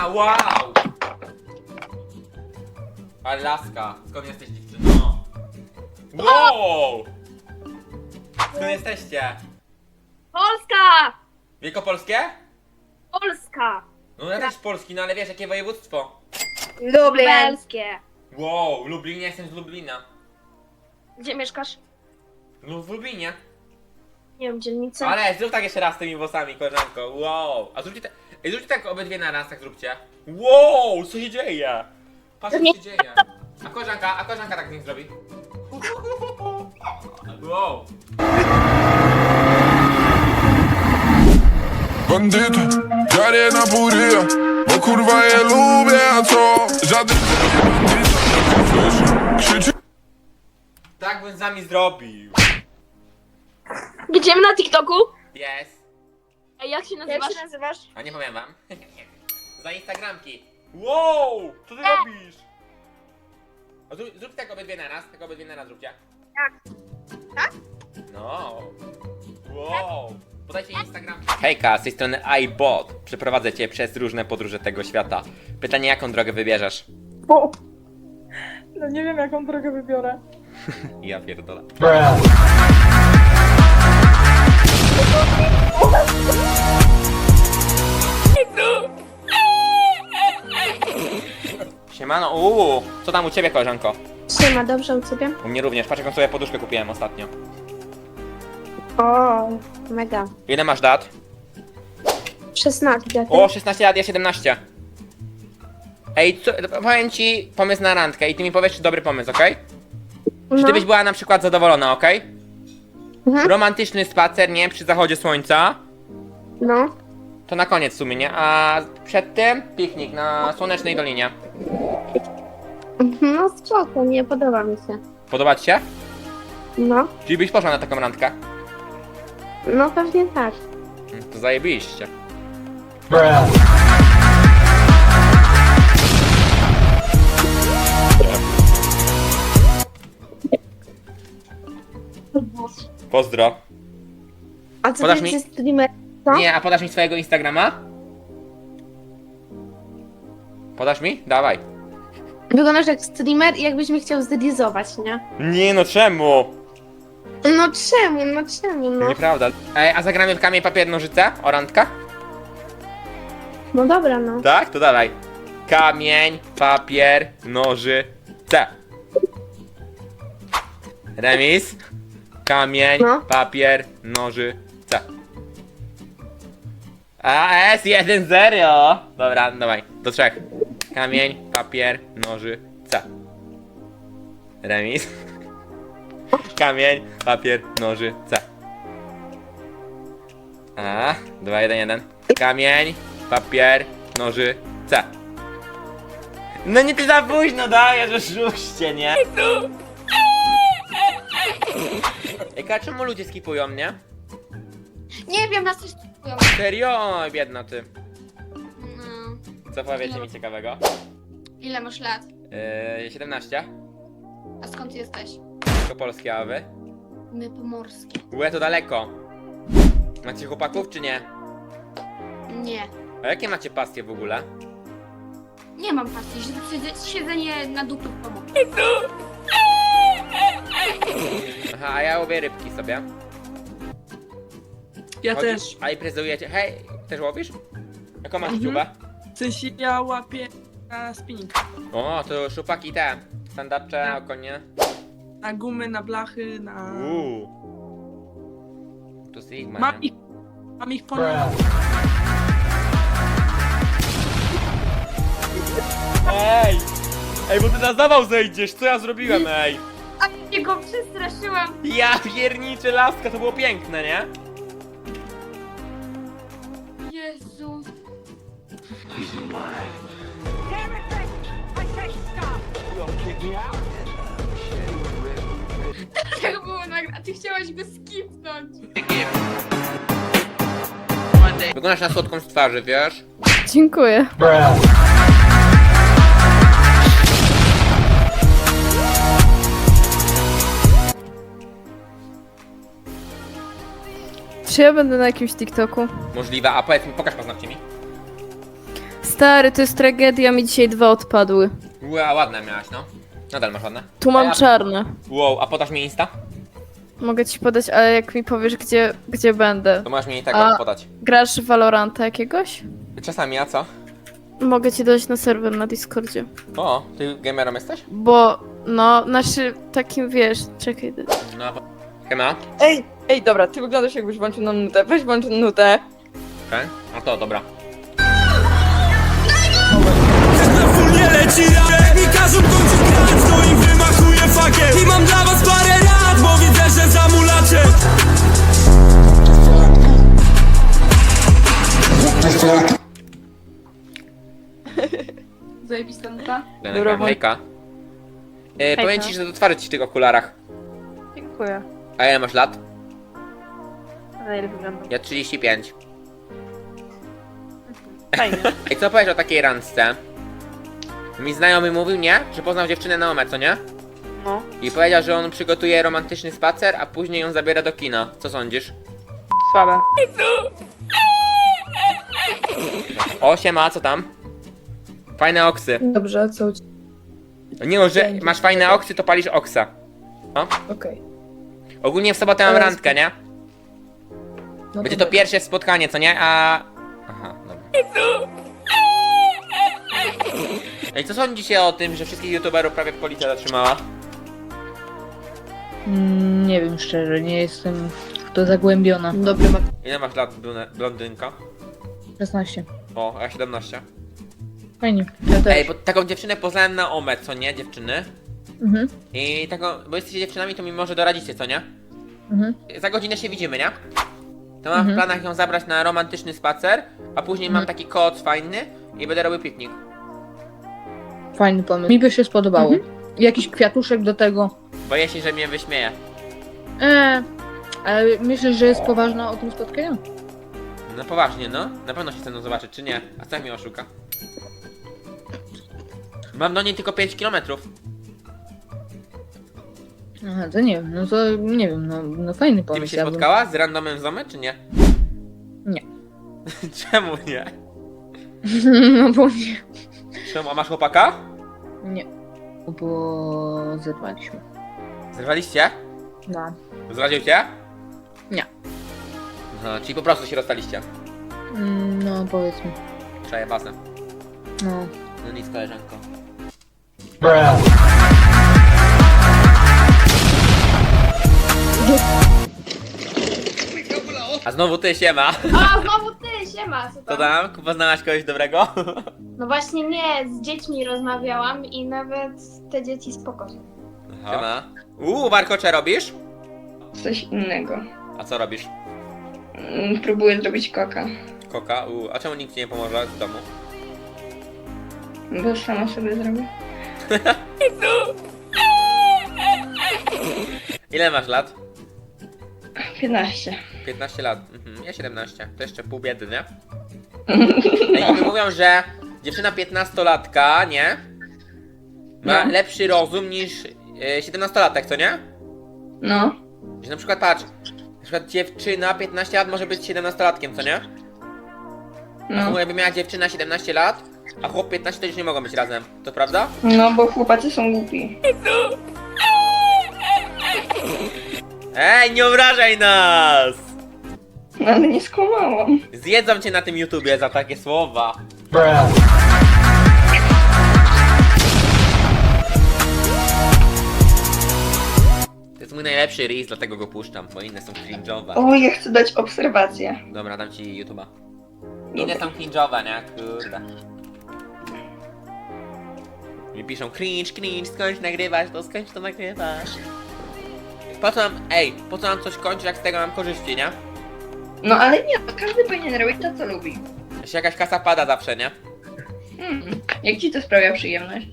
dziewczyna, wow! Ale laska, skąd jesteś dziewczyno? Wow! Skąd jesteście? Polska! Wielkopolskie? Polska! No ja też Polski, no ale wiesz jakie województwo? Lubelskie. Wow, Lublin, ja jestem z Lublina. Gdzie mieszkasz? No w Lublinie. Nie wiem, dzielnicę. Ale zrób tak jeszcze raz z tymi włosami, koleżanko. Wow. A zróbcie tak. Ej, zróbcie tak obydwie na raz, tak zróbcie. Wow, co się dzieje? Patrz co się dzieje. A koleżanka, a koleżanka tak nie zrobi. Wow. Bandyta, dziarę na pół ryja Bo kurwa je lubię, a co? Żaden Krzyczy Tak bym z nami zrobił. Gdzie na TikToku? Jest. Ej, jak się nazywasz? Jak się nazywasz? A nie powiem wam. Za Instagramki. Wow, co ty robisz? A zrób, zrób tak obydwie na raz, tak obydwie na raz zróbcie. Tak. Tak? No. Wow. Podajcie Instagram. Hejka, z tej strony iBot. Przeprowadzę cię przez różne podróże tego świata. Pytanie, jaką drogę wybierzesz? O! No nie wiem jaką drogę wybiorę. Ja pierdolę. Siemano, uuu, co tam u ciebie koleżanko? Siema, dobrze u ciebie? U mnie również, patrz jaką sobie poduszkę kupiłem ostatnio. O, mega. Ile masz dat? 16. O, 16 lat, ja 17. Ej, co, powiem ci pomysł na randkę i ty mi powiesz, czy dobry pomysł, okej? Czy ty byś była na przykład zadowolona, okej? Mhm. Romantyczny spacer, nie? Przy zachodzie słońca. No. To na koniec w sumie, nie? A przed tym piknik na Słonecznej Dolinie. No spoko, nie podoba mi się. Podoba ci się? No. Czyli byś poszła na taką randkę? No pewnie tak. Mm, To zajebiście. Pozdro. A co Podasz mi- streamer? Co? Nie, a podasz mi swojego Instagrama? Podasz mi? Dawaj. Wyglądasz jak streamer i jakbyś mnie chciał zrealizować, nie? Nie no, czemu? No czemu, no czemu, no? Nieprawda. Ej, a zagramy w kamień, papier, nożyce? O randka? No dobra, no. Tak? To dawaj. Kamień, papier, nożyce. Remis. Kamień, No. papier, nożyce. A, S 1-0. Dobra, dawaj. Do trzech. Kamień, papier, nożyce. Remis. Kamień, papier, nożyce. A, 2, 1, 1. Kamień, papier, nożyce. No nie ty za późno dajesz, oszuście, nie? Ej, czemu ludzie skipują mnie? Nie wiem, nas coś kupują. Serio? Biedna ty. Co powiecie mi ciekawego? Ile masz lat? Yy, 17? A skąd jesteś? To polskie, a wy? My pomorskie. Łe, to daleko. Macie chłopaków, czy nie? Nie. A jakie macie pasje w ogóle? Nie mam pasji. Siedzę- Siedzenie na dupie w domu. Aha, a ja łowię rybki sobie. Ja Chodzisz- też. A imprezujecie? Hej, też łowisz? Jaką masz Mhm. dziubę? Sensie ja łapię na spinning. O, to szupaki te. Standardcze, Tak. okonie. Na gumy, na blachy, na... Uuu. To Sigma, Mam nie? ich... Mam ich ponad... Ej! Ej, bo ty na zawał zejdziesz, co ja zrobiłem, ej? A ja go przestraszyłam. Ja pierniczę laska, to było piękne, nie? Tak było nagle, a ty chciałaś go skipnąć. Wyglądasz na słodką z twarzy, wiesz? Dziękuję. Czy ja będę na jakimś TikToku? Możliwe, a powiedz mi, pokaż paznokcie mi. Stary, to jest tragedia, mi dzisiaj dwa odpadły. Ła, ładne miałaś, no. Nadal masz ładne. Tu A mam ja- czarne. Wow, a podasz mi Insta? Mogę ci podać, ale jak mi powiesz, gdzie, gdzie będę. To możesz mi tego A- podać. Grasz w Valoranta jakiegoś? Czasami, a co? Mogę ci dodać na serwer na Discordzie. O, ty gamerem jesteś? Bo, no, znaczy, takim wiesz, czekaj. No, a po... Hema? Ej, ej, dobra, ty wyglądasz jakbyś włączył nam nutę. Weź włącz nutę. Okej. No to dobra. Leci rap Mi każą kończyć grać, to im wymachuję fakiem I mam dla was parę lat, bo widzę, że zamulacie Zajebista nuta. Dobra, bo- Hejka. E, powiem ci, że to twarz ci w tych okularach. Dziękuję. A ile masz lat? Na ile wyglądam? Ja 35. Fajnie. I co powiesz o takiej randce? Mi znajomy mówił, nie? Że poznał dziewczynę na co nie? No. I powiedział, że on przygotuje romantyczny spacer, a później ją zabiera do kina. Co sądzisz? Słabe. O, siema, co tam? Fajne oksy. Dobrze, co u Nie no, że Dzięki. masz fajne oksy, to palisz oksa. Okej. Ogólnie w sobotę mam Ale- randkę, nie? No Będzie to dobra. pierwsze spotkanie, co nie? A... Aha, dobra. Ej, co sądzicie o tym, że wszystkich youtuberów prawie policja zatrzymała? Mm, Nie wiem szczerze, nie jestem w to zagłębiona. Dobry ma... Ile masz lat, blune- blondynka? 16. O, a ja 17. Fajnie. Ja też. Ej, bo taką dziewczynę poznałem na OME, co nie, dziewczyny? Mhm. I taką, bo jesteście dziewczynami, to mi może doradzicie, co nie? Mhm. Za godzinę się widzimy, nie? To mam w Mhm. planach ją zabrać na romantyczny spacer, a później mam Mhm. taki koc fajny i będę robił piknik. Fajny pomysł. Mi by się spodobało. Jakiś kwiatuszek do tego. Boję się, że mnie wyśmieje. Eee, ale myślisz, że jest poważna o tym spotkaniu? No poważnie, no. Na pewno się ze mną zobaczy, czy nie? A co jak mnie oszuka? Mam do niej tylko 5 km. Aha, to nie wiem, no to nie wiem, no, no fajny Ty pomysł. się ja bym- spotkała z randomem z czy nie? Nie. Czemu nie? no bo nie. Czemu? A masz chłopaka? Nie. Bo zerwaliśmy. Zerwaliście? No. Zdradził cię? Nie. Aha, czyli po prostu się rozstaliście. Mm, No powiedzmy. Czaję bazę. No. No nic, koleżanko. A znowu ty, siema. A, znowu ty, siema, co Co tam? tam? Poznałaś kogoś dobrego? No właśnie nie, z dziećmi rozmawiałam i nawet te dzieci spoko są. Siema. Uuu, warkocze robisz? Coś innego. A co robisz? Mm, Próbuję zrobić koka, Koka? Uuu, a czemu nikt ci nie pomoże w domu? bo sama sobie zrobię. Ile masz lat? 15. 15 lat. Mhm, ja 17. To jeszcze pół biedy, nie? Ej, niby mówią, że dziewczyna 15-latka, nie? Ma No. lepszy rozum niż e, 17-latek, co nie? No, Że na przykład patrz, na przykład dziewczyna 15 lat może być 17-latkiem, co nie? no. No. Jakby miała dziewczyna 17 lat, a chłop 15 to już nie mogą być razem. To prawda? No, bo chłopacy są głupi. Ej, nie obrażaj nas! No, ale nie skłamałam. Zjedzą cię na tym YouTubie za takie słowa. To jest mój najlepszy reels, dlatego go puszczam, bo inne są cringe'owe. O, ja chcę dać obserwację. Dobra, dam ci YouTube'a. Inne są cringe'owe, nie? Kurde. Mi piszą cringe, cringe, skądś nagrywasz, to skądś to nagrywasz. Po co mam, ej, po co mam coś kończyć, jak z tego mam korzyści, nie? No, ale nie, no, każdy powinien robić to, co lubi. Jeśli jakaś kasa pada zawsze, nie? Hmm. Jak ci to sprawia przyjemność?